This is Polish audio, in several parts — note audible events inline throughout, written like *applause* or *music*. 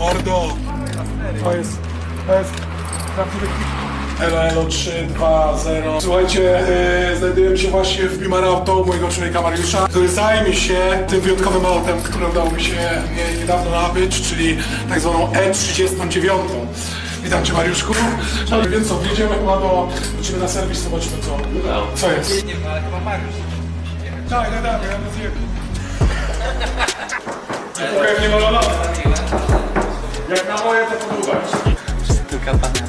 Mordo. To jest, to jest prawdziwy. Elo, elo, 3, 2, 0. Słuchajcie, yy, znajdujemy się właśnie w Bimar Auto mojego człowieka Mariusza, który zajmie się tym wyjątkowym autem, które udało mi się nie, niedawno nabyć, czyli tak zwaną E39. Witam Cię Mariuszku. No, więc co, wjedziemy chyba do, Ciebie na serwis, zobaczymy co, co jest. Nie ma, ale chyba Mariusz. Tak, tak, tak, ja na zjebie. Pewnie ma lata.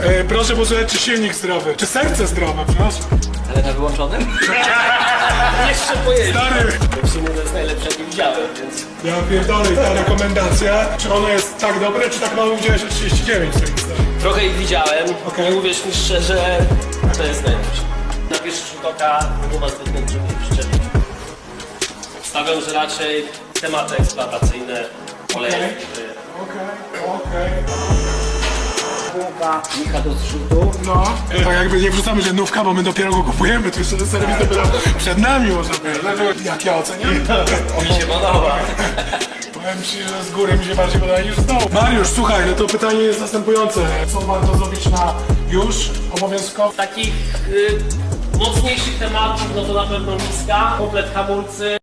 E, proszę posłuchać, czy silnik zdrowy, czy serce zdrowe, przepraszam. Ale na wyłączonym? *laughs* Jeszcze pojedzie. Stary, W sumie to jest najlepsze, jakie widziałem, więc... ja pierdolę, ta rekomendacja, czy ono jest tak dobre, czy tak mało widziałeś o 39 stary? Trochę ich widziałem. Okej. I uwierz mi szczerze, to jest najlepsze. Na pierwszy rzut oka nie ma zbyt czym nie przyczepić. Stawiam, że raczej tematy eksploatacyjne, oleje, Okej. Micha do zrzutu. No, tak jakby nie wrzucamy, że nówka, bo my dopiero go kupujemy, to jeszcze ten serwis dopiero przed nami można powiedzieć. Znaczy, Jak ja oceniam? *laughs* Mi się podoba. Powiem Ci, że z góry mi się bardziej podoba niż z dołu. Mariusz, słuchaj, no to pytanie jest następujące. Co warto zrobić na już obowiązkowo? Takich y, mocniejszych tematów, no to na pewno miska, komplet hamulcy,